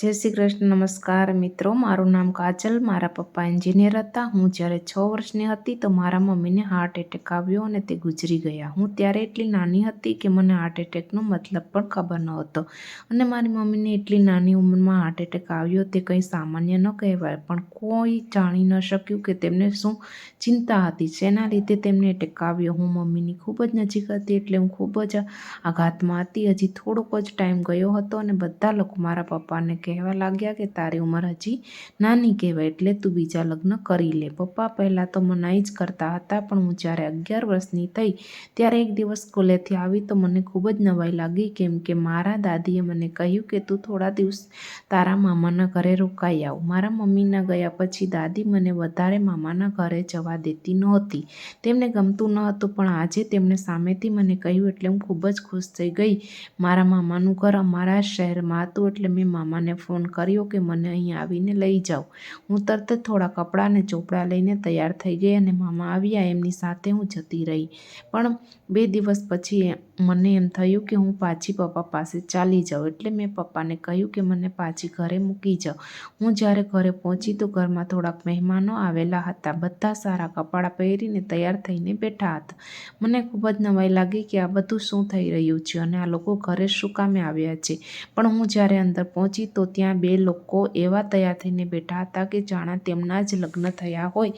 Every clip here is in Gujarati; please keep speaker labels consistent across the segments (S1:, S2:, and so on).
S1: જય શ્રી કૃષ્ણ, નમસ્કાર મિત્રો. મારું નામ કાજલ, મારા પપ્પા એન્જિનિયર હતા. હું જ્યારે છ વર્ષની હતી તો મારા મમ્મીને હાર્ટ એટેક આવ્યો અને તે ગુજરી ગયા. હું ત્યારે એટલી નાની હતી કે મને હાર્ટ એટેકનો મતલબ પણ ખબર ન હતો અને મારી મમ્મીને એટલી નાની ઉંમરમાં હાર્ટ એટેક આવ્યો તે કંઈ સામાન્ય ન કહેવાય, પણ કોઈ જાણી ન શક્યું કે તેમને શું ચિંતા હતી. જેના લીધે તેમને એટેક આવ્યો. હું મમ્મીની ખૂબ જ નજીક હતી એટલે હું ખૂબ જ આઘાતમાં હતી. હજી થોડોક જ ટાઈમ ગયો હતો અને બધા લોકો મારા પપ્પાને કહેવા લાગ્યા કે, તારી ઉંમર હજી નાની કહેવાય, એટલે તું બીજા લગ્ન કરી લે. પપ્પા પહેલાં તો મનાઈ જ કરતા હતા, પણ હું જ્યારે અગિયાર વર્ષની થઈ, ત્યારે એક દિવસ સ્કૂલેથી આવી તો મને ખૂબ જ નવાઈ લાગી, કેમ કે મારા દાદીએ મને કહ્યું કે, તું થોડા દિવસ તારા મામાના ઘરે રોકાઈ આવ. મારા મમ્મીના ગયા પછી દાદી મને વધારે મામાના ઘરે જવા દેતી નહોતી. તેમને ગમતું ન હતું, પણ આજે તેમણે સામેથી મને કહ્યું, એટલે હું ખૂબ જ ખુશ થઈ ગઈ. મારા મામાનું ઘર અમારા શહેરમાં હતું, એટલે મેં મામાને ફોન કર્યો કે મને અહીં આવીને લઈ જાઓ. હું તરત જ થોડા કપડાં અને ચોપડા લઈને તૈયાર થઈ ગઈ અને મામા આવ્યા. એમની સાથે હું જતી રહી. પણ બે દિવસ પછી મને એમ થયું કે હું પાછી પપ્પા પાસે ચાલી જાઉં. એટલે મેં પપ્પાને કહ્યું કે મને પાછી ઘરે મૂકી જાઓ. હું જ્યારે ઘરે પહોંચી તો ઘરમાં થોડાક મહેમાનો આવેલા હતા. બધા સારા કપડાં પહેરીને તૈયાર થઈને બેઠા હતા. મને ખૂબ જ નવાઈ લાગી કે આ બધું શું થઈ રહ્યું છે અને આ લોકો ઘરે શું કામે આવ્યા છે. પણ હું જ્યારે અંદર પહોંચી તો ત્યાં બે લોકો એવા તૈયાર થઈને બેઠા હતા કે જાણે તેમના જ લગ્ન થયા હોય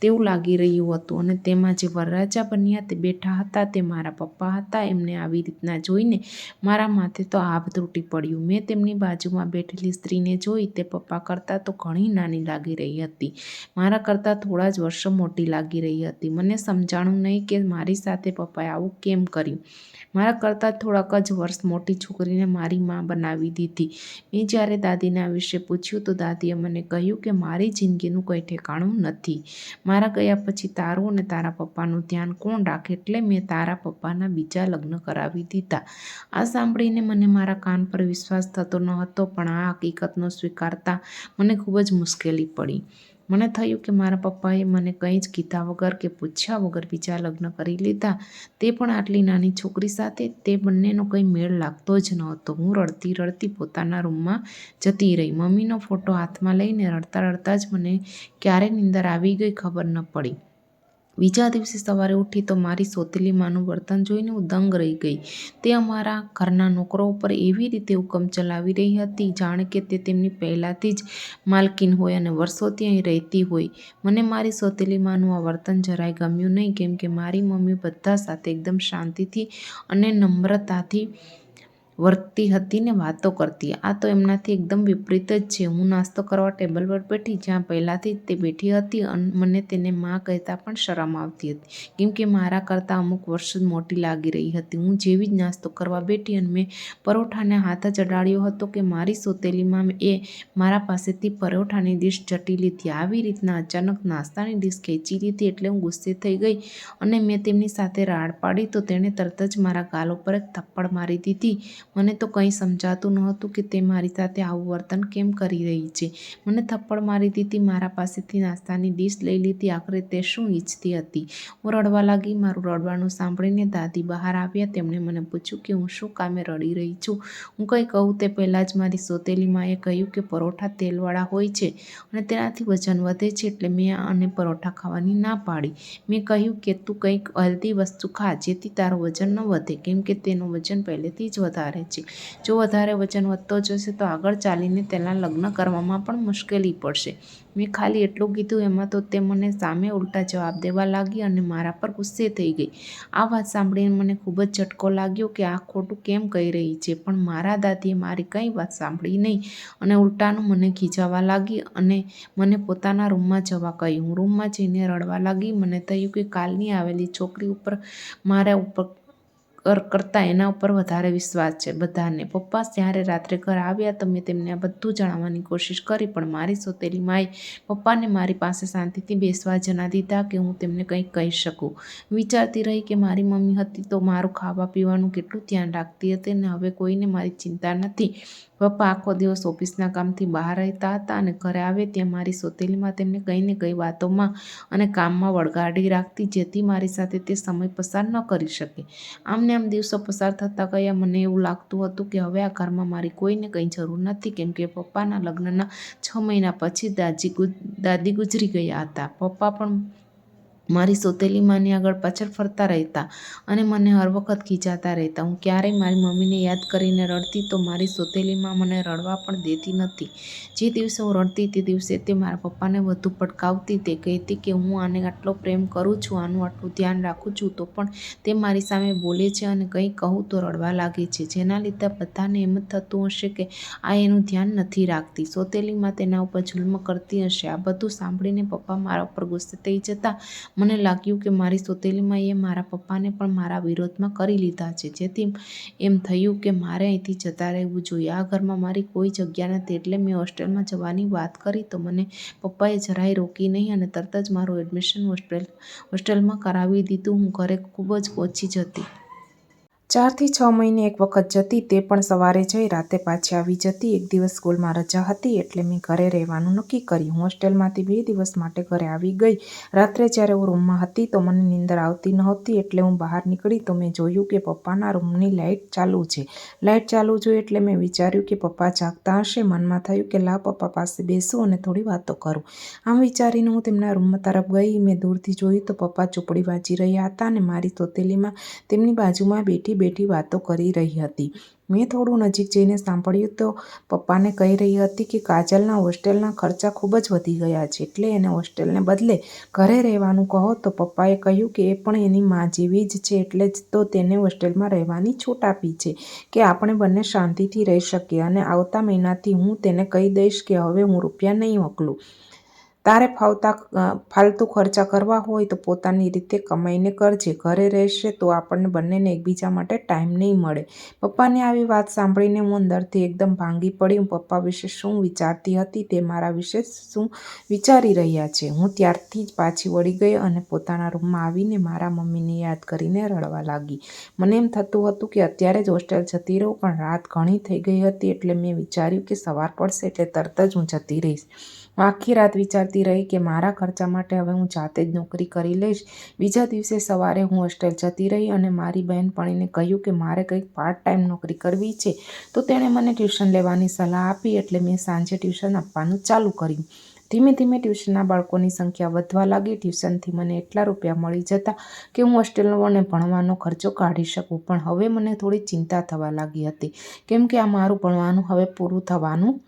S1: તેવું લાગી રહ્યું હતું અને તેમાં જે વરરાજા બન્યા તે બેઠા હતા તે મારા પપ્પા હતા. એમને આવી રીતના જોઈને મારા માથે તો આભ તૂટી પડ્યું. મેં તેમની બાજુમાં બેઠેલી સ્ત્રીને જોઈ તે પપ્પા કરતાં તો ઘણી નાની લાગી રહી હતી. મારા કરતાં થોડા જ વર્ષો મોટી લાગી રહી હતી. મને સમજાણું નહીં કે મારી સાથે પપ્પાએ આવું કેમ કર્યું. મારા કરતાં થોડાક જ વર્ષ મોટી છોકરીને મારી મા બનાવી દીધી. મેં જ્યારે દાદીના વિશે પૂછ્યું તો દાદીએ મને કહ્યું કે મારી જિંદગીનું કંઈ ઠેકાણું નથી. મારા ગયા પછી તારું અને તારા પપ્પાનું ધ્યાન કોણ રાખે એટલે મેં તારા પપ્પાના બીજા લગ્ન કરાવી દીધા. આ સાંભળીને મને મારા કાન પર વિશ્વાસ થતો ન હતો પણ આ હકીકતનો સ્વીકારતા મને ખૂબ જ મુશ્કેલી પડી. મને થયું કે મારા પપ્પાએ મને કંઈ જ કીધા વગર કે પૂછ્યા વગર બીજા લગ્ન કરી લીધા. તે પણ આટલી નાની છોકરી સાથે તે બંનેનો કંઈ મેળ લાગતો જ ન હતો હું રડતી રડતી પોતાના રૂમમાં જતી રહી. મમ્મીનો ફોટો હાથમાં લઈને રડતા રડતા જ મને ક્યારે નિંદર આવી ગઈ ખબર ન પડી. બીજા દિવસે સવારે ઉઠી તો મારી સોતેલી માનું વર્તન જોઈને હું દંગ રહી ગઈ. તે અમારા ઘરના નોકરો ઉપર એવી રીતે હુકમ ચલાવી રહી હતી, જાણે કે તે તેમની પહેલાંથી જ માલકીન હોય અને વર્ષોથી અહીં રહેતી હોય. મને મારી સોતેલી માનું આ વર્તન જરાય ગમ્યું નહીં, કેમ કે મારી મમ્મી બધા સાથે એકદમ શાંતિથી અને નમ્રતાથી વર્તતી હતી ને વાતો કરતી. આ તો એમનાથી એકદમ વિપરીત જ છે. હું નાસ્તો કરવા ટેબલ પર બેઠી, જ્યાં પહેલાંથી જ તે બેઠી હતી અને મને તેને માં કહેતા પણ શરમ આવતી હતી. કેમ કે મારા કરતાં અમુક વર્ષ મોટી લાગી રહી હતી. હું જેવી જ નાસ્તો કરવા બેઠી અને મેં પરોઠાને હાથ જ અડાડ્યો હતો કે મારી સોતેલીમાં એ મારા પાસેથી પરોઠાની ડીશ જટી લીધી. આવી રીતના અચાનક નાસ્તાની ડીશ ખેંચી લીધી એટલે હું ગુસ્સે થઈ ગઈ અને મેં તેમની સાથે રાડ પાડી તો તેણે તરત જ મારા ગાલ ઉપર એક થપ્પડ મારી દીધી. મને તો કંઈ સમજાતું નહોતું કે તે મારી સાથે આવું વર્તન કેમ કરી રહી છે. મને થપ્પડ મારી દીધી, મારા પાસેથી નાસ્તાની ડીશ લઈ લીધી, આખરે તે શું ઈચ્છતી હતી? હું રડવા લાગી, મારું રડવાનું સાંભળીને દાદી બહાર આવ્યા. તેમણે મને પૂછ્યું કે હું શું કામે રડી રહી છું? હું કંઈ કહું તે પહેલાં જ મારી સોતેલી માએ કહ્યું કે પરોઠા તેલવાળા હોય છે અને તેનાથી વજન વધે છે એટલે મેં આને પરોઠા ખાવાની ના પાડી. મેં કહ્યું કે તું કંઈક હેલ્ધી વસ્તુ ખા જેથી તારું વજન ન વધે, કેમ કે તેનું વજન પહેલેથી જ વધારે છે. જો વધારે વજન વધતો જશે તો આગળ ચાલીને તેના લગ્ન કરવામાં પણ મુશ્કેલી પડશે. મેં ખાલી એટલું કીધું, એમાં તો તે મને સામે ઉલટા જવાબ દેવા લાગી અને મારા પર ગુસ્સે થઈ ગઈ. આ વાત સાંભળીને મને ખૂબ જ ઝટકો લાગ્યો કે આ ખોટું કેમ કહી રહી છે? પણ મારા દાદીએ મારી કંઈ વાત સાંભળી નહીં અને ઉલટાનું મને ખીજાવા લાગી અને મને પોતાના રૂમમાં જવા કહ્યું. રૂમમાં જઈને રડવા લાગી. મને થયું કે કાલની આવેલી છોકરી ઉપર મારા ઉપર કરતાં એના ઉપર વધારે વિશ્વાસ છે. બધાને. પપ્પા, જ્યારે રાત્રે ઘર આવ્યા તો મેં તેમને આ બધું જણાવવાની કોશિશ કરી, પણ મારી સોતેલી માએ પપ્પાને મારી પાસે શાંતિથી બેસવા જ ના દીધા કે હું તેમને કંઈક કહી શકું. વિચારતી રહી કે મારી મમ્મી હતી તો મારું ખાવા પીવાનું કેટલું ધ્યાન રાખતી હતી અને હવે કોઈને મારી ચિંતા નથી. પપ્પા આખો દિવસ ઓફિસના કામથી બહાર રહેતા હતા અને ઘરે આવે ત્યાં મારી સોતેલીમાં તેમને કંઈ ને કંઈ વાતોમાં અને કામમાં વળગાડી રાખતી, જેથી મારી સાથે તે સમય પસાર ન કરી શકે. આમને આમ દિવસો પસાર થતા ગયા, મને એવું લાગતું હતું કે હવે આ ઘરમાં મારી કોઈને કંઈ જરૂર નથી, કેમ કે પપ્પાના લગ્નના છ મહિના પછી દાદી દાદી ગુજરી ગયા હતા. પપ્પા પણ મારી સોતેલી માની આગળ પાછળ ફરતા રહેતા અને મને હર વખત ખીજાતા રહેતા. હું ક્યારેય મારી મમ્મીને યાદ કરીને રડતી તો મારી સોતેલીમાં મને રડવા પણ દેતી નથી. જે દિવસે હું રડતી તે દિવસે તે મારા પપ્પાને વધુ પટકાવતી તે કહેતી કે હું આને આટલો પ્રેમ કરું છું, આનું આટલું ધ્યાન રાખું છું, તો પણ તે મારી સામે બોલે છે અને કંઈ કહું તો રડવા લાગે છે. જેના લીધે બધાને એમ જ થતું હશે કે આ એનું ધ્યાન નથી રાખતી. સોતેલીમાં તેના ઉપર જુલ્મ કરતી હશે. આ બધું સાંભળીને પપ્પા મારા ઉપર ગુસ્સે થઈ જતા મને લાગ્યું કે મારી સોતેલીમાં એ મારા પપ્પાને પણ મારા વિરોધમાં કરી લીધા છે. જેથી એમ થયું કે મારે અહીંથી જતા રહેવું જોઈએ. આ ઘરમાં મારી કોઈ જગ્યા નથી. એટલે મેં હોસ્ટેલમાં જવાની વાત કરી તો મને પપ્પાએ જરાય રોકી નહીં અને તરત જ મારું એડમિશન હોસ્ટેલ, હોસ્ટેલમાં કરાવી દીધું. હું ઘરે ખૂબ જ ઓછી જતી ચારથી છ મહિને એક વખત જતી તે પણ સવારે જઈ રાતે પાછી આવી જતી. એક દિવસ સ્કૂલમાં રજા હતી એટલે મેં ઘરે રહેવાનું નક્કી કર્યું. હોસ્ટેલમાંથી બે દિવસ માટે ઘરે આવી ગઈ. રાત્રે જ્યારે હું રૂમમાં હતી તો મને નીંદર આવતી નહોતી એટલે હું બહાર નીકળી તો મેં જોયું કે પપ્પાના રૂમની લાઇટ ચાલુ છે. લાઇટ ચાલુ જોઈ એટલે મેં વિચાર્યું કે પપ્પા જાગતા હશે. મનમાં થયું કે લા પપ્પા પાસે બેસું અને થોડી વાતો કરું. આમ વિચારીને હું તેમના રૂમ તરફ ગઈ. મેં દૂરથી જોયું તો પપ્પા ચોપડી વાંચી રહ્યા હતા અને મારી તોતેલીમાં તેમની બાજુમાં બેઠી બેઠી વાતો કરી રહી હતી. મેં થોડું નજીક જઈને સાંભળ્યું તો પપ્પાને કહી રહી હતી કે કાજલના હોસ્ટેલના ખર્ચા ખૂબ જ વધી ગયા છે. એટલે એને હોસ્ટેલને બદલે ઘરે રહેવાનું કહો તો પપ્પાએ કહ્યું કે એ પણ એની મા જેવી જ છે, એટલે જ તો તેને હોસ્ટેલમાં રહેવાની છૂટ આપી છે કે આપણે બંને શાંતિથી રહી શકીએ અને આવતા મહિનાથી હું તેને કહી દઈશ કે હવે હું રૂપિયા નહીં મોકલું. તારે ફાવતા ફાલતુ ખર્ચા કરવા હોય તો પોતાની રીતે કમાઈને કરજે ઘરે રહેશે તો આપણને બંનેને એકબીજા માટે ટાઈમ નહીં મળે. પપ્પાની આવી વાત સાંભળીને હું અંદરથી એકદમ ભાંગી પડી. હું પપ્પા વિશે શું વિચારતી હતી તે મારા વિશે શું વિચારી રહ્યા છે? હું ત્યારથી જ પાછી વળી ગઈ અને પોતાના રૂમમાં આવીને મારા મમ્મીને યાદ કરીને રડવા લાગી. મને એમ થતું હતું કે અત્યારે જ હોસ્ટેલ જતી રહું, પણ રાત ઘણી થઈ ગઈ હતી એટલે મેં વિચાર્યું કે સવાર પડશે એટલે તરત જ હું જતી રહીશ. આખી રાત વિચારતી રહી કે મારા ખર્ચા માટે હવે હું જાતે જ નોકરી કરી લઈશ. બીજા દિવસે સવારે હું હોસ્ટેલ જતી રહી અને મારી બહેનપણીને કહ્યું કે મારે કંઈક પાર્ટ ટાઈમ નોકરી કરવી છે. તો તેણે મને ટ્યુશન લેવાની સલાહ આપી એટલે મેં સાંજે ટ્યુશન આપવાનું ચાલુ કર્યું. ધીમે ધીમે ટ્યુશનના બાળકોની સંખ્યા વધવા લાગી. ટ્યુશનથી મને એટલા રૂપિયા મળી જતા કે હું હોસ્ટેલનો અને ભણવાનો ખર્ચો કાઢી શકું. પણ હવે મને થોડી ચિંતા થવા લાગી હતી. કેમ કે આ મારું ભણવાનું હવે પૂરું થવાનું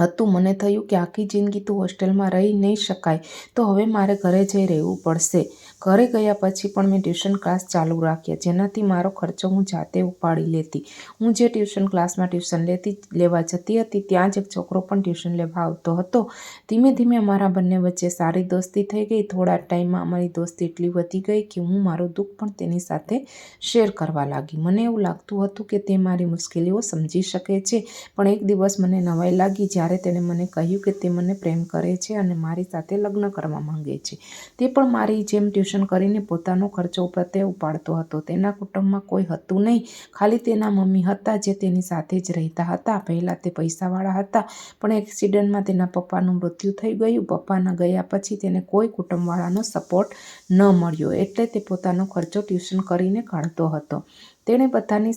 S1: હતું. મને થયું કે આખી જિંદગી તો હોસ્ટેલમાં રહી નહીં શકાય. તો હવે મારે ઘરે જઈ રહેવું પડશે. ઘરે ગયા પછી પણ મેં ટ્યુશન ક્લાસ ચાલુ રાખ્યા. જેનાથી મારો ખર્ચો હું જાતે ઉપાડી લેતી. હું જે ટ્યુશન ક્લાસમાં ટ્યુશન લેતી, લેવા જતી હતી, ત્યાં જ એક છોકરો પણ ટ્યુશન લેવા આવતો હતો. ધીમે ધીમે અમારા બંને વચ્ચે સારી દોસ્તી થઈ ગઈ. થોડા ટાઈમમાં અમારી દોસ્તી એટલી વધી ગઈ કે હું મારું દુઃખ પણ તેની સાથે શેર કરવા લાગી. મને એવું લાગતું હતું કે તે મારી મુશ્કેલીઓ સમજી શકે છે, પણ એક દિવસ મને નવાઈ લાગી જ્યારે તેણે મને કહ્યું કે તે મને પ્રેમ કરે છે અને મારી સાથે લગ્ન કરવા માંગે છે. તે પણ મારી જેમ ટ્યુશન કરીને પોતાનો ખર્ચો પોતે ઉપાડતો હતો. તેના કુટુંબમાં કોઈ હતું નહીં. ખાલી તેના મમ્મી હતા જે તેની સાથે જ રહેતા હતા. પહેલાં તે પૈસાવાળા હતા, પણ એક્સિડન્ટમાં તેના પપ્પાનું મૃત્યુ થઈ ગયું. પપ્પાના ગયા પછી તેને કોઈ કુટુંબવાળાનો સપોર્ટ ન મળ્યો. એટલે તે પોતાનો ખર્ચો ટ્યુશન કરીને કાઢતો હતો. તેણે બધાની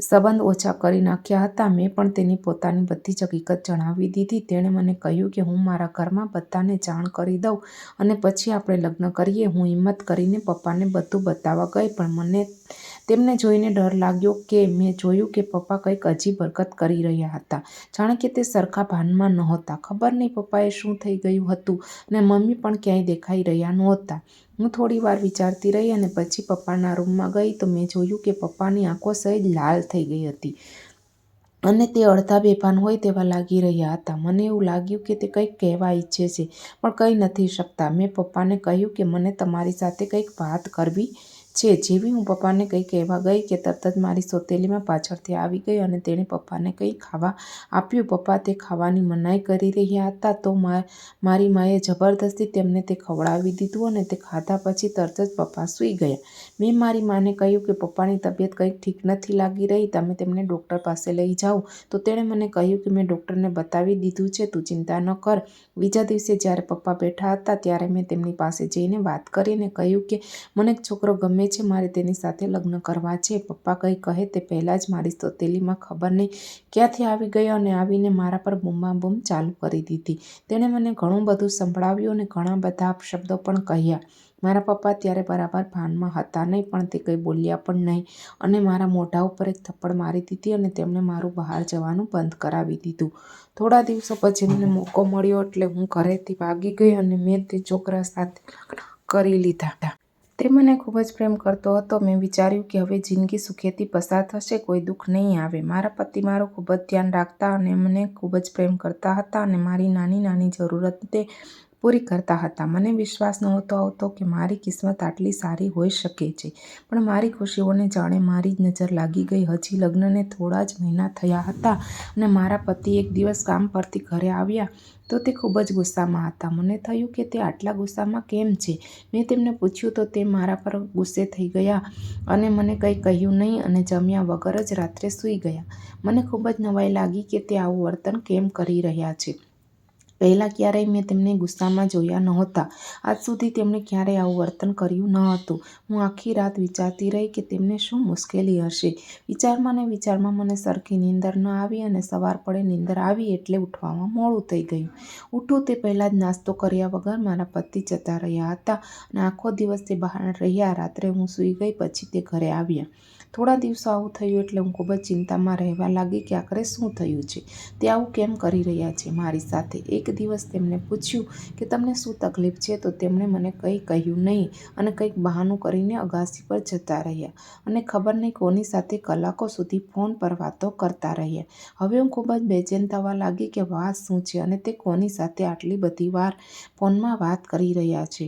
S1: સંબંધ ઓછા કરી નાખ્યા હતા. મેં પણ તેની પોતાની બધી જ હકીકત જણાવી દીધી. તેણે મને કહ્યું કે હું મારા ઘરમાં બધાને જાણ કરી દઉં અને પછી આપણે લગ્ન કરીએ. હું હિંમત કરીને પપ્પાને બધું બતાવવા ગઈ, પણ મને તેમને જોઈને ડર લાગ્યો કે મેં જોયું કે પપ્પા કંઈક અજીબ હરકત કરી રહ્યા હતા. જાણે કે તે સરખા ભાનમાં નહોતા. ખબર નહીં પપ્પાએ શું થઈ ગયું હતું અને મમ્મી પણ ક્યાંય દેખાઈ રહ્યા નહોતા. હું થોડી વાર વિચારતી રહી અને પછી પપ્પાના રૂમમાં ગઈ તો મેં જોયું કે પપ્પાની આંખો સહેજ લાલ થઈ ગઈ હતી અને તે અડધા બેભાન હોય તેવા લાગી રહ્યા હતા. મને એવું લાગ્યું કે તે કંઈક કહેવા ઈચ્છે છે, પણ કંઈ નથી શકતા. મેં પપ્પાને કહ્યું કે મને તમારી સાથે કંઈક વાત કરવી છે જેવી હું પપ્પાને કંઈ કહેવા ગઈ કે તરત જ મારી સોતેલીમાં પાછળથી આવી ગઈ અને તેણે પપ્પાને કંઈ ખાવા આપ્યું. પપ્પા તે ખાવાની મનાઈ કરી રહ્યા હતા તો મારી માએ જબરદસ્તી તેમને તે ખવડાવી દીધું અને તે ખાધા પછી તરત જ પપ્પા સૂઈ ગયા. મેં મારી માને કહ્યું કે પપ્પાની તબિયત કંઈક ઠીક નથી લાગી રહી, તમે તેમને ડૉક્ટર પાસે લઈ જાઓ. તો તેણે મને કહ્યું કે મેં ડૉક્ટરને બતાવી દીધું છે, તું ચિંતા ન કર. બીજા દિવસે જ્યારે પપ્પા બેઠા હતા ત્યારે મેં તેમની પાસે જઈને વાત કરીને કહ્યું કે, મને એક છોકરો ગમે છે, મારે તેની સાથે લગ્ન કરવા છે. પપ્પા કંઈ કહે તે પહેલાં જ મારી સોતેલીમાં ખબર નહીં ક્યાંથી આવી ગયો અને આવીને મારા પર બૂમાબૂમ ચાલુ કરી દીધી. તેણે મને ઘણું બધું સંભળાવ્યું અને ઘણા બધા શબ્દો પણ કહ્યા. મારા પપ્પા ત્યારે બરાબર ભાનમાં હતા નહીં, પણ તે કંઈ બોલ્યા પણ નહીં અને મારા મોઢા ઉપર એક થપ્પડ મારી દીધી અને તેમણે મારું બહાર જવાનું બંધ કરાવી દીધું. થોડા દિવસો પછી મને મોકો મળ્યો એટલે હું ઘરેથી ભાગી ગઈ અને મેં તે છોકરા સાથે લગ્ન કરી લીધા. તે મને ખૂબ જ પ્રેમ કરતો હતો. મેં વિચાર્યું કે હવે જિંદગી સુખેથી પસાર થશે, કોઈ દુઃખ નહીં આવે. મારા પતિ મારું ખૂબ જ ધ્યાન રાખતા અને મને ખૂબ જ પ્રેમ કરતા હતા અને મારી નાની નાની જરૂરતે પૂરી કરતા હતા. મને વિશ્વાસ નહોતો આવતો કે મારી કિસ્મત આટલી સારી હોઈ શકે છે. પણ મારી ખુશીઓને જાણે મારી જ નજર લાગી ગઈ. હજી લગ્નને થોડા જ મહિના થયા હતા અને મારા પતિ એક દિવસ કામ પરથી ઘરે આવ્યા તો તે ખૂબ જ ગુસ્સામાં હતા. મને થયું કે તે આટલા ગુસ્સામાં કેમ છે? મેં તેમને પૂછ્યું તો તે મારા પર ગુસ્સે થઈ ગયા અને મને કંઈ કહ્યું નહીં અને જમ્યા વગર જ રાત્રે સૂઈ ગયા. મને ખૂબ જ નવાઈ લાગી કે તે આવું વર્તન કેમ કરી રહ્યા છે. પહેલાં ક્યારેય મેં તેમને ગુસ્સામાં જોયા નહોતા. આજ સુધી તેમણે ક્યારેય આવું વર્તન કર્યું ન હતું. હું આખી રાત વિચારતી રહી કે તેમને શું મુશ્કેલી હશે. વિચારમાં ને વિચારમાં મને સરખી નીંદર ન આવી અને સવાર પડે નીંદર આવી એટલે ઉઠવામાં મોડું થઈ ગયું. ઉઠું તે પહેલાં જ નાસ્તો કર્યા વગર મારા પતિ જતા રહ્યા હતા અને આખો દિવસ તે બહાર રહ્યા. રાત્રે હું સૂઈ ગઈ પછી તે ઘરે આવ્યા. થોડા દિવસો આવું થયું એટલે હું ખૂબ જ ચિંતામાં રહેવા લાગી કે આખરે શું થયું છે? તે આવું કેમ કરી રહ્યા છે મારી સાથે? એક દિવસ તેમને પૂછ્યું કે તમને શું તકલીફ છે? તો તેમણે મને કંઈ કહ્યું નહીં અને કંઈક બહાનું કરીને અગાસી પર જતા રહ્યા અને ખબર નહીં કોની સાથે કલાકો સુધી ફોન પર વાતો કરતા રહ્યા. હવે હું ખૂબ જ બેચેન થવા લાગી કે વાત શું છે અને તે કોની સાથે આટલી બધી વાર ફોનમાં વાત કરી રહ્યા છે?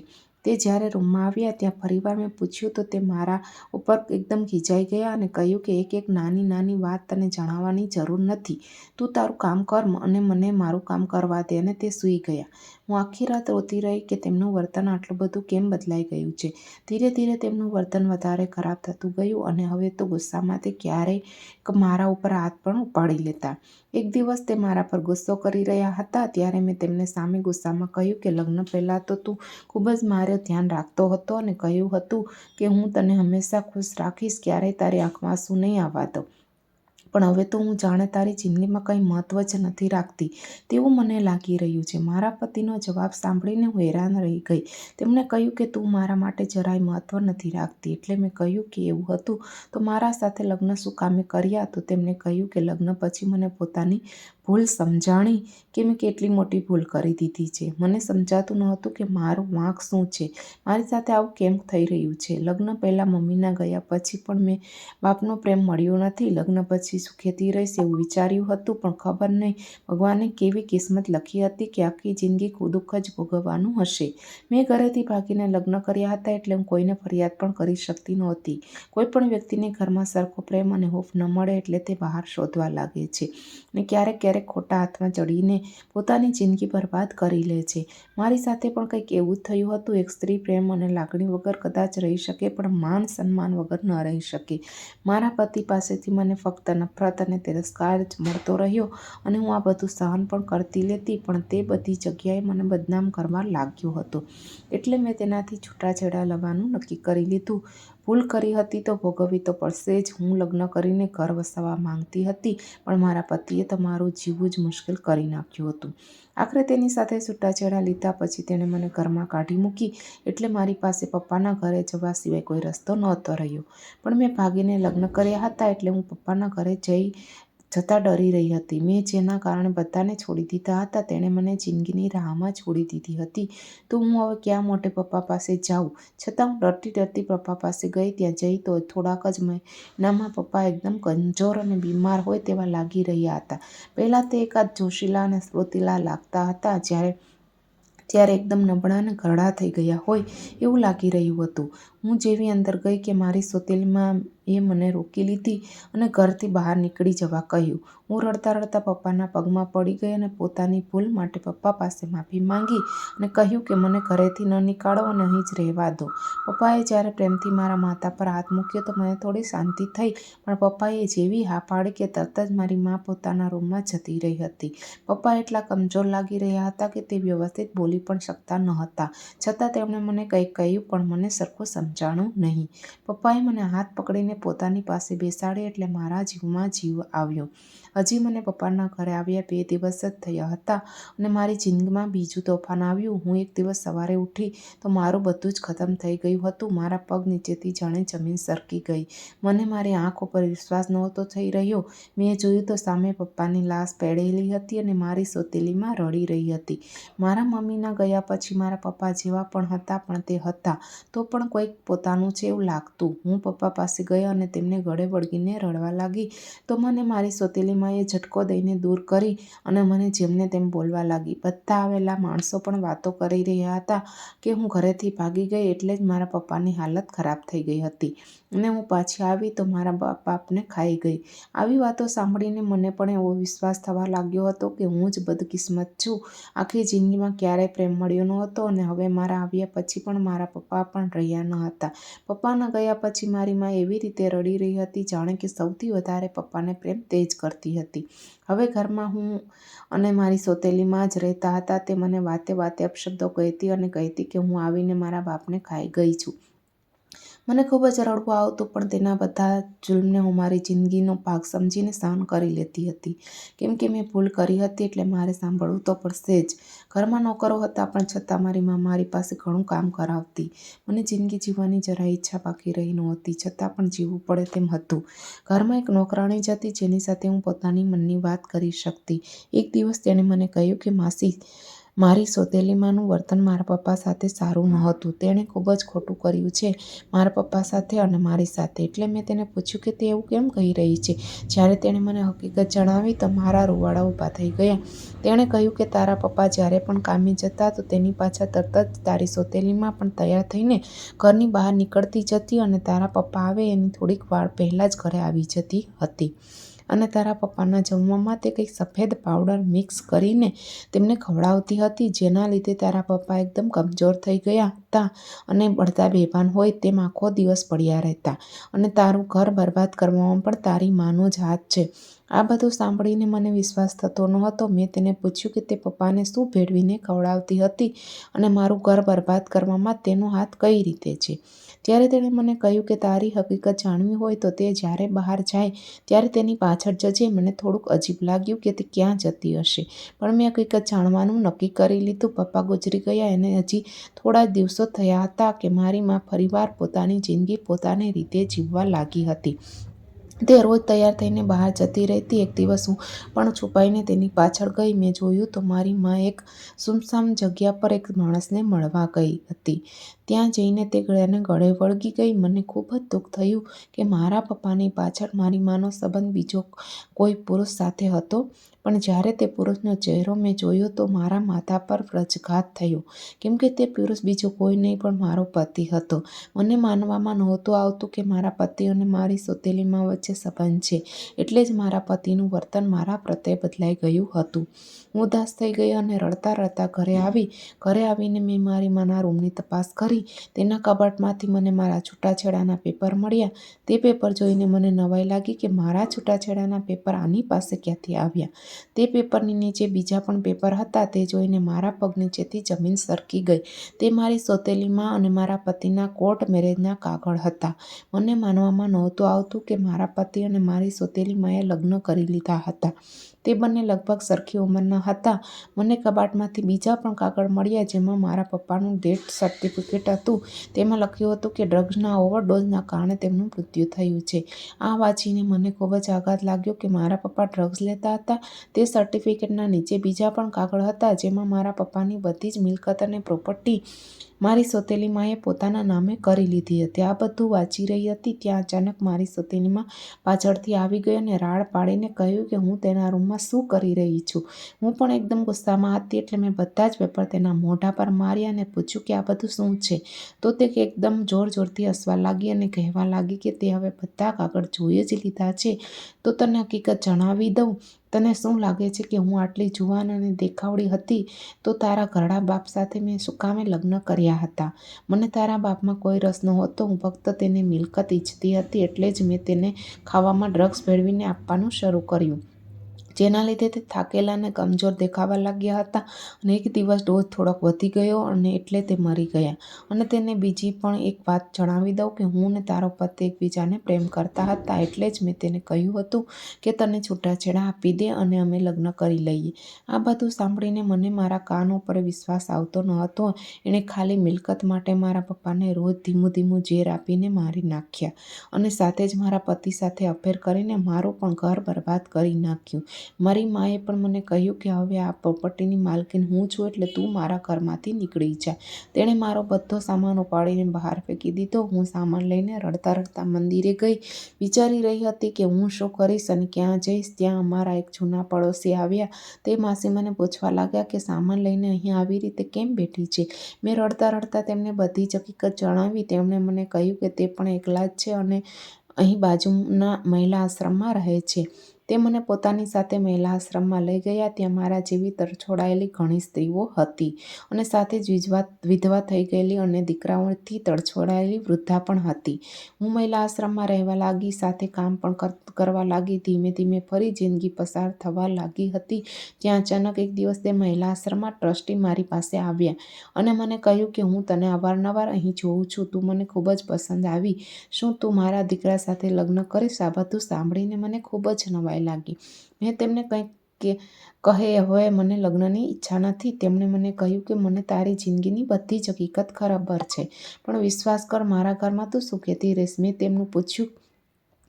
S1: તે જ્યારે રૂમમાં આવ્યા ત્યાં ફરીવાર મેં પૂછ્યું તો તે મારા ઉપર એકદમ ખીજાઈ ગયા અને કહ્યું કે એક એક નાની નાની વાત તને જણાવવાની જરૂર નથી. તું તારું કામ કર અને મને મારું કામ કરવા દે અને તે સૂઈ ગયા. હું આખી રાત રોતી રહી કે તેમનું વર્તન આટલું બધું કેમ બદલાઈ ગયું છે? ધીરે ધીરે તેમનું વર્તન વધારે ખરાબ થતું ગયું અને હવે તો ગુસ્સામાં તે મારા ઉપર હાથ પણ ઉપાડી લેતા. એક દિવસ તે મારા પર ગુસ્સો કરી રહ્યા હતા, ત્યારે મેં તેમને સામે ગુસ્સામાં કહ્યું કે, લગ્ન પહેલાં તો તું ખૂબ જ મારે ધ્યાન રાખતો હતો અને કહ્યું હતું કે, હું તને હંમેશા ખુશ રાખીશ, ક્યારેય તારી આંખમાં શું નહીં આવવા દઉં. પણ હવે તો હું જાણે તારી જિંદગીમાં કંઈ મહત્ત્વ જ નથી રાખતી. તેવું મને લાગી રહ્યું છે. મારા પતિનો જવાબ સાંભળીને હું હેરાન રહી ગઈ. તેમણે કહ્યું કે તું મારા માટે જરાય મહત્ત્વ નથી રાખતી. એટલે મેં કહ્યું કે એવું હતું તો મારા સાથે લગ્ન શું કામે કર્યા તો તેમણે કહ્યું કે લગ્ન પછી મને પોતાની ભૂલ સમજાણી કે મેં કેટલી મોટી ભૂલ કરી દીધી છે? મને સમજાતું નહોતું કે મારું વાંક શું છે? મારી સાથે આવું કેમ થઈ રહ્યું છે? લગ્ન પહેલાં મમ્મીના ગયા પછી પણ મેં બાપનો પ્રેમ મળ્યો નથી. લગ્ન પછી સુખેથી રહીશ એવું વિચાર્યું હતું, પણ ખબર નહીં. ભગવાને કેવી કિસ્મત લખી હતી કે આખી જિંદગી દુઃખ જ ભોગવવાનું હશે. મેં ઘરેથી ભાગીને લગ્ન કર્યા હતા એટલે હું કોઈને ફરિયાદ પણ કરી શકતી નહોતી. કોઈ પણ વ્યક્તિને ઘરમાં સરખો પ્રેમ અને હોફ ન મળે એટલે તે બહાર શોધવા લાગે છે. ને ક્યારેક ક્યારેક ખોટા હાથમાં ચડીને પોતાની જિંદગી બરબાદ કરી લે છે. મારી સાથે પણ કંઈક એવું થયું હતું. એક સ્ત્રી પ્રેમ અને લાગણી વગર કદાચ રહી શકે, પણ માન સન્માન વગર ન રહી શકે. મારા પતિ પાસેથી મને ફક્ત નફરત અને તિરસ્કાર જ મળતો રહ્યો અને હું આ બધું સહન પણ કરતી લેતી, પણ તે બધી જગ્યાએ મને બદનામ કરવા લાગ્યો હતો. એટલે મેં તેનાથી છૂટાછેડા લેવાનું નક્કી કરી લીધું. ભૂલ કરી હતી તો ભોગવવી તો પડશે જ. હું લગ્ન કરીને ઘર વસાવવા માંગતી હતી, પણ મારા પતિએ તમારું જીવવું જ મુશ્કેલ કરી નાખ્યું હતું. આખરે તેની સાથે છૂટાછેડા લીધા પછી તેણે મને ઘરમાં કાઢી મૂકી, એટલે મારી પાસે પપ્પાના ઘરે જવા સિવાય કોઈ રસ્તો નહોતો રહ્યો. પણ મેં ભાગીને લગ્ન કર્યા હતા એટલે હું પપ્પાના ઘરે જઈ જતાં ડરી રહી હતી. મેં જેના કારણે બધાને છોડી દીધા હતા, તેણે મને જિંદગીની રાહમાં છોડી દીધી હતી. તો હું હવે ક્યાં મોટે પપ્પા પાસે જાઉં? છતાં હું ડરતી ડરતી પપ્પા પાસે ગઈ, ત્યાં જઈ તો થોડાક જ મહિનામાં પપ્પા એકદમ કમજોર અને બીમાર હોય તેવા લાગી રહ્યા હતા. પહેલાં તે એકાદ જોશીલા અને સ્મૃતિલા લાગતા હતા, જ્યારે ત્યારે એકદમ નબળા અને ઘરડા થઈ ગયા હોય એવું લાગી રહ્યું હતું. હું જેવી અંદર ગઈ કે મારી સોતેલીમાં એ મને રોકી લીધી અને ઘરથી બહાર નીકળી જવા કહ્યું. હું રડતા રડતા પપ્પાના પગમાં પડી ગઈ અને પોતાની ભૂલ માટે પપ્પા પાસે માફી માંગી અને કહ્યું કે મને ઘરેથી ન નીકાળો અને અહીં જ રહેવા દો. પપ્પાએ જ્યારે પ્રેમથી મારા માથા પર હાથ મૂક્યો તો મને થોડી શાંતિ થઈ, પણ પપ્પાએ જેવી હા પાડી કે તરત જ મારી મા પોતાના રૂમમાં જતી રહી હતી. પપ્પા એટલા કમજોર લાગી રહ્યા હતા કે તે વ્યવસ્થિત બોલી પણ શકતા ન હતા છતાં તેમણે મને કંઈક કહ્યું પણ મને સરખું સમજાણું નહીં. પપ્પાએ મને હાથ પકડીને પોતાની પાસે બેસાડી એટલે મારા જીવમાં જીવ આવ્યો. હજી મને પપ્પાના ઘરે આવ્યા બે દિવસ જ થયા હતા અને મારી જિંદગીમાં બીજું તોફાન આવ્યું. હું એક દિવસ સવારે ઉઠી તો મારું બધું જ ખતમ થઈ ગયું હતું. મારા પગ નીચેથી જાણે જમીન સરકી ગઈ. મને મારી આંખ ઉપર વિશ્વાસ નહોતો થઈ રહ્યો. મેં જોયું તો સામે પપ્પાની લાશ પેડેલી હતી અને મારી સોતેલીમાં રડી રહી હતી. મારા મમ્મીના ગયા પછી મારા પપ્પા જેવા પણ હતા પણ તે હતા. તો પણ કોઈક પોતાનું છે એવું લાગતું. હું પપ્પા પાસે ગઈ અને તેમને ગળે વળગીને રડવા લાગી. તો મને મારી સોતેલીમાં એ ઝટકો દઈને દૂર કરી અને મને જેમને તેમ બોલવા લાગી. બધા આવેલા માણસો પણ વાતો કરી રહ્યા હતા કે હું ઘરેથી ભાગી ગઈ એટલે જ મારા પપ્પાની હાલત ખરાબ થઈ ગઈ હતી અને હું પાછી આવી તો મારા બાપને ખાઈ ગઈ. આવી વાતો સાંભળીને મને પણ એવો વિશ્વાસ થવા લાગ્યો હતો કે હું જ બદકિસ્મત છું. આખી જિંદગીમાં ક્યારેય પ્રેમ મળ્યો ન હતો અને હવે મારા આવ્યા પછી પણ મારા પપ્પા પણ રહ્યા ન હતા. પપ્પાના ગયા પછી મારી મા એવી રીતે રડી રહી હતી, જાણે કે સૌથી વધારે પપ્પાને પ્રેમ તે જ કરતી હતી. હવે ઘરમાં હું અને મારી સોતેલીમાં જ રહેતા હતા, તે મને વાતે વાતે અપશબ્દો કહેતી અને કહેતી કે હું આવીને મારા બાપને ખાઈ ગઈ છું. મને ખૂબ જ રડવું આવતું, પણ તેના બધા જુલ્મને હું મારી જિંદગીનો ભાગ સમજીને સહન કરી લેતી હતી. કેમ કે મેં ભૂલ કરી હતી એટલે મારે સાંભળવું તો પડશે જ. ઘરમાં નોકરો હતા, પણ છતાં મારી મા મારી પાસે ઘણું કામ કરાવતી. મને જિંદગી જીવવાની જરા ઈચ્છા બાકી રહી નહોતી, છતાં પણ જીવવું પડે તેમ હતું. ઘરમાં એક નોકરાણી જ હતી, જેની સાથે હું પોતાની મનની વાત કરી શકતી. એક દિવસ તેણે મને કહ્યું કે, માસી મારી સોતેલીમાંનું વર્તન મારા પપ્પા સાથે સારું નહોતું. તેણે ખૂબ જ ખોટું કર્યું છે મારા પપ્પા સાથે અને મારી સાથે. એટલે મેં તેને પૂછ્યું કે તે એવું કેમ કહી રહી છે? જ્યારે તેણે મને હકીકત જણાવી તો મારા રૂવાડા ઊભા થઈ ગયા. તેણે કહ્યું કે તારા પપ્પા જ્યારે પણ કામે જતા તો તેની પાછળ તરત જ તારી સોતેલીમાં પણ તૈયાર થઈને ઘરની બહાર નીકળતી જતી અને તારા પપ્પા આવે એની થોડીક વાર પહેલાં જ ઘરે આવી જતી હતી. અને તારા પપ્પાના જમવામાં તે કંઈક સફેદ પાવડર મિક્સ કરીને તેમને ખવડાવતી હતી, જેના લીધે તારા પપ્પા એકદમ કમજોર થઈ ગયા હતા અને બળતા બેભાન હોય તેમ આખો દિવસ પડ્યા રહેતા. અને તારું ઘર બરબાદ કરવામાં પણ તારી માનો જ હાથ છે. આ બધું સાંભળીને મને વિશ્વાસ થતો નહોતો. મેં તેને પૂછ્યું કે તે પપ્પાને શું ભેળવીને ખવડાવતી હતી અને મારું ઘર બરબાદ કરવામાં તેનો હાથ કઈ રીતે છે? ત્યારે તેણે મને કહ્યું કે તારી હકીકત જાણવી હોય તો તે જ્યારે બહાર જાય, ત્યારે તેની પાછળ જજે. મને થોડુંક અજીબ લાગ્યું કે તે ક્યાં જતી હશે. પણ મેં હકીકત જાણવાનું નક્કી કરી લીધું. પપ્પા ગુજરી ગયા. એને હજી થોડા દિવસો થયા હતા કે મારી માં ફરીવાર પોતાની જિંદગી પોતાની રીતે જીવવા લાગી હતી. તે રોજ તૈયાર થઈને બહાર જતી રહેતી એક દિવસ હું પણ છુપાઈને તેની પાછળ ગઈ. મેં જોયું તો મારી મા એક સુમસામ જગ્યા પર એક માણસને મળવા ગઈ હતી. ત્યાં જઈને તે ગળાને ગળે વળગી ગઈ. મને ખૂબ જ દુઃખ થયું કે મારા પપ્પાની પાછળ મારી માનો સંબંધ બીજો કોઈ પુરુષ સાથે હતો. પણ જ્યારે તે પુરુષનો ચહેરો મેં જોયો તો મારા માથા પર વ્રજઘાત થયો. કેમ કે તે પુરુષ બીજો કોઈ નહીં, પણ મારો પતિ હતો. મને માનવામાં નહોતું આવતું કે મારા પતિ અને મારી સોતેલીમાં વચ્ચે સંબંધ છે. એટલે જ મારા પતિનું વર્તન મારા પ્રત્યે બદલાઈ ગયું હતું. હું ઉદાસ થઈ ગઈ અને રડતા રડતા ઘરે આવી. ઘરે આવીને મેં મારી માના રૂમની તપાસ કરી. તેના કબાટમાંથી મને મારા છૂટાછેડાના પેપર મળ્યા. તે પેપર જોઈને મને નવાઈ લાગી કે મારા છૂટાછેડાના પેપર આની પાસે ક્યાંથી આવ્યા? તે પેપરની નીચે બીજા પણ પેપર હતા. તે જોઈને મારા પગ નીચેથી જમીન સરકી ગઈ. તે મારી સોતેલીમાં અને મારા પતિના કોર્ટ મેરેજના કાગળ હતા. મને માનવામાં નહોતું આવતું કે મારા પતિ અને મારી સોતેલી માએ લગ્ન કરી લીધા હતા. તે બંને લગભગ સરખી ઉંમરના હતા. મને કબાટમાંથી બીજા પણ કાગળ મળ્યા જેમાં મારા પપ્પાનું ડેથ સર્ટિફિકેટ હતું. તેમાં લખ્યું હતું કે ડ્રગ્સના ઓવરડોઝના કારણે તેમનું મૃત્યુ થયું છે. આ વાંચીને મને ખૂબ જ આઘાત લાગ્યો કે મારા પપ્પા ડ્રગ્સ લેતા હતા. તે સર્ટિફિકેટના નીચે બીજા પણ કાગળ હતા જેમાં મારા પપ્પાની બધી જ મિલકત અને પ્રોપર્ટી મારી સોતેલી માએ પોતાના નામે કરી લીધી હતી. આ બધું વાંચી રહી હતી, ત્યાં અચાનક મારી સોતેલી માં પાછળથી આવી ગઈ અને રાડ પાડીને કહ્યું કે હું તેના રૂમમાં શું કરી રહી છું. હું પણ એકદમ ગુસ્સામાં હતી એટલે મેં બધા જ પેપર તેના મોઢા પર માર્યા અને પૂછ્યું કે આ બધું શું છે? તો તે એકદમ જોર જોરથી હસવા લાગી અને કહેવા લાગી કે તે હવે બધા કાગળ જોઈ જ લીધા છે. તો તને હકીકત જણાવી દઉં? તને શું લાગે છે કે હું આટલી જુવાન અને દેખાવડી હતી તો તારા ઘરડા બાપ સાથે મેં સુકામે લગ્ન કર્યા હતા? મને તારા બાપમાં કોઈ રસ નહોતો. હું ફક્ત તેને મિલકત ઈચ્છતી હતી એટલે જ મેં તેને ખાવામાં ડ્રગ્સ ભેળવીને આપવાનું શરૂ કર્યું. જેના લીધે તે થાકેલા અને કમજોર દેખાવા લાગ્યા હતા અને એક દિવસ ડોઝ થોડોક વધી ગયો અને એટલે તે મરી ગયા. અને તેને બીજી પણ એક વાત જણાવી દઉં કે હું ને તારો પતિ એકબીજાને પ્રેમ કરતા હતા એટલે જ મેં તેને કહ્યું હતું કે તને છૂટાછેડા આપી દે અને અમે લગ્ન કરી લઈએ. આ બધું સાંભળીને મને મારા કાન ઉપર વિશ્વાસ આવતો ન હતો એણે ખાલી મિલકત માટે મારા પપ્પાને રોજ ધીમું ધીમું ઝેર આપીને મારી નાખ્યા અને સાથે જ મારા પતિ સાથે અફેર કરીને મારું પણ ઘર બરબાદ કરી નાખ્યું. મારી માએ પણ મને કહ્યું કે હવે આ પ્રોપર્ટીની માલકીન હું છું એટલે તું મારા ઘરમાંથી નીકળી જા. તેણે મારો બધો સામાન ઉપાડીને બહાર ફેંકી દીધો. હું સામાન લઈને રડતા રડતા મંદિરે ગઈ. વિચારી રહી હતી કે હું શું કરીશ અને ક્યાં જઈશ? ત્યાં અમારા એક જૂના પડોશી આવ્યા. તે માસી મને પૂછવા લાગ્યા કે સામાન લઈને અહીં આવી રીતે કેમ બેઠી છે? મેં રડતા રડતા તેમને બધી જ હકીકત જણાવી. તેમણે મને કહ્યું કે તે પણ એકલા જ છે અને અહીં બાજુના મહિલા આશ્રમમાં રહે છે. તે મને પોતાની સાથે મહિલા આશ્રમમાં લઈ ગયા. ત્યાં મારા જેવી તરછોડાયેલી ઘણી સ્ત્રીઓ હતી અને સાથે જ વિધવા વિધવા થઈ ગયેલી અને દીકરાઓથી તરછોડાયેલી વૃદ્ધા પણ હતી. હું મહિલા આશ્રમમાં રહેવા લાગી, સાથે કામ પણ કરવા લાગી, ધીમે ધીમે ફરી જિંદગી પસાર થવા લાગી હતી ત્યાં અચાનક એક દિવસ તે મહિલા આશ્રમમાં ટ્રસ્ટી મારી પાસે આવ્યા અને મને કહ્યું કે હું તને અવારનવાર અહીં જોઉં છું, તું મને ખૂબ જ પસંદ આવી. શું તું મારા દીકરા સાથે લગ્ન કરીશ? આ બધું સાંભળીને મને ખૂબ જ નવાઈ નવાઈ લાગી. મેં તેમને કંઈક કે કહે, હવે મને લગ્નની ઈચ્છા નથી. તેમણે મને કહ્યું કે, મને તારી જિંદગીની બધી જ હકીકત ખબર છે. પણ વિશ્વાસ કર, મારા ઘરમાં તું સુખેથી રહીશ. મેં તેમનું પૂછ્યું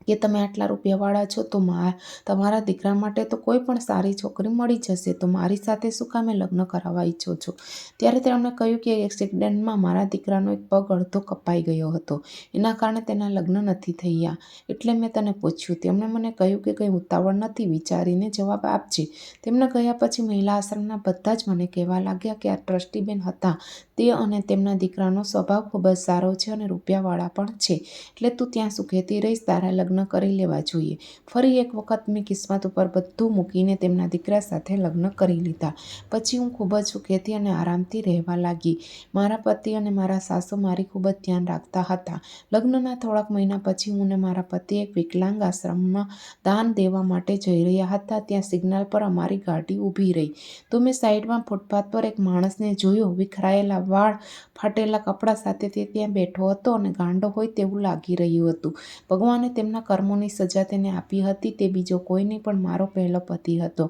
S1: કે તમે આટલા રૂપિયાવાળા છો તો મા, તમારા દીકરા માટે તો કોઈ પણ સારી છોકરી મળી જશે. તો મારી સાથે શું કામે લગ્ન કરાવવા ઈચ્છો છો? ત્યારે તેમણે કહ્યું કે એક્સિડન્ટમાં મારા દીકરાનો એક પગ અડધો કપાઈ ગયો હતો. એના કારણે તેના લગ્ન નથી થયા. એટલે મેં તને પૂછ્યું. તેમણે મને કહ્યું કે કંઈ ઉતાવળ નથી, વિચારીને જવાબ આપજે. તેમને ગયા પછી મહિલા આશ્રમના બધા જ મને કહેવા લાગ્યા કે આ ટ્રસ્ટીબેન હતા. તે અને તેમના દીકરાનો સ્વભાવ ખૂબ જ સારો છે અને રૂપિયાવાળા પણ છે. એટલે તું ત્યાં સુખેતી રહીશ, તારા લગ્ન કરી લેવા જોઈએ. ફરી એક વખત મેં કિસ્મત ઉપર બધું મૂકીને તેમના દીકરા સાથે લગ્ન કરી લીધા. પછી હું ખૂબ જ સુખેથી અને આરામથી રહેવા લાગી. મારા પતિ અને મારા સાસુ મારી ખૂબ જ ધ્યાન રાખતા હતા. લગ્નના થોડાક મહિના પછી હું અને મારા પતિ એક વિકલાંગ આશ્રમમાં દાન દેવા માટે જઈ રહ્યા હતા. ત્યાં સિગ્નલ પર અમારી ગાડી ઊભી રહી. તો મેં સાઈડમાં ફૂટપાથ પર એક માણસને જોયો, વિખરાયેલા વાળ ફાટેલા કપડાં સાથે તે ત્યાં બેઠો હતો અને ગાંડો હોય તેવું લાગી રહ્યું હતું. ભગવાને તેમના કર્મોની સજા તેને આપી હતી, તે બીજો કોઈ નહીં પણ મારો પહેલો પતિ હતો.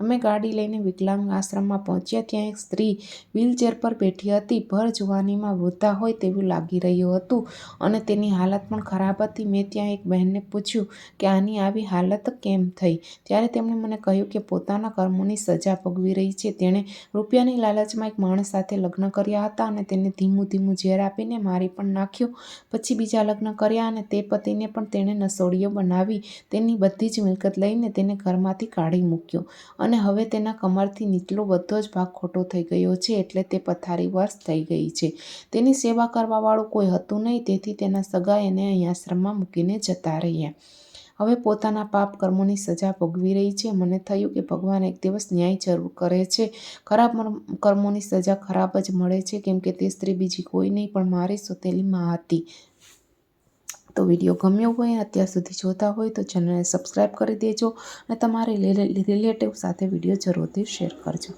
S1: અમે ગાડી લઈને વિકલાંગ આશ્રમમાં પહોંચ્યા, ત્યાં એક સ્ત્રી વ્હીલચેર પર બેઠી હતી. ભર જુવાનીમાં વૃદ્ધા હોય તેવું લાગી રહ્યું હતું અને તેની હાલત પણ ખરાબ હતી. મેં ત્યાં એક બહેનને પૂછ્યું કે આની આવી હાલત કેમ થઈ? ત્યારે તેમણે મને કહ્યું કે પોતાના કર્મોની સજા ભોગવી રહી છે. તેણે રૂપિયાની લાલચમાં એક માણસ સાથે લગ્ન કર્યા હતા અને તેને ધીમું ધીમું ઝેર આપીને મારી પણ નાખ્યો. પછી બીજા લગ્ન કર્યા અને તે પતિને પણ તેણે નસોડીયો બનાવી. તેની બધી જ મિલકત લઈને તેને ઘરમાંથી કાઢી મૂક્યો. અને હવે તેના કમરથી નીચલો બધો જ ભાગ ખોટો થઈ ગયો છે એટલે તે પથારી વર્ષ થઈ ગઈ છે. તેની સેવા કરવાવાળું કોઈ હતું નહીં, તેથી તેના સગા એને અહીં આશ્રમમાં મૂકીને જતા રહ્યા. હવે પોતાના પાપ કર્મોની સજા ભોગવી રહી છે. મને થયું કે ભગવાન એક દિવસ ન્યાય જરૂર કરે છે. ખરાબ કર્મોની સજા ખરાબ જ મળે છે. કેમ કે તે સ્ત્રી બીજી કોઈ નહીં, પણ મારી સોતેલી માં હતી. તો વીડિયો ગમ્યો હોય, અત્યાર સુધી જોતા હોય, તો ચેનલને સબસ્ક્રાઈબ કરી દેજો અને તમારી રિલેટિવ સાથે વીડિયો જરૂરથી શેર કરજો.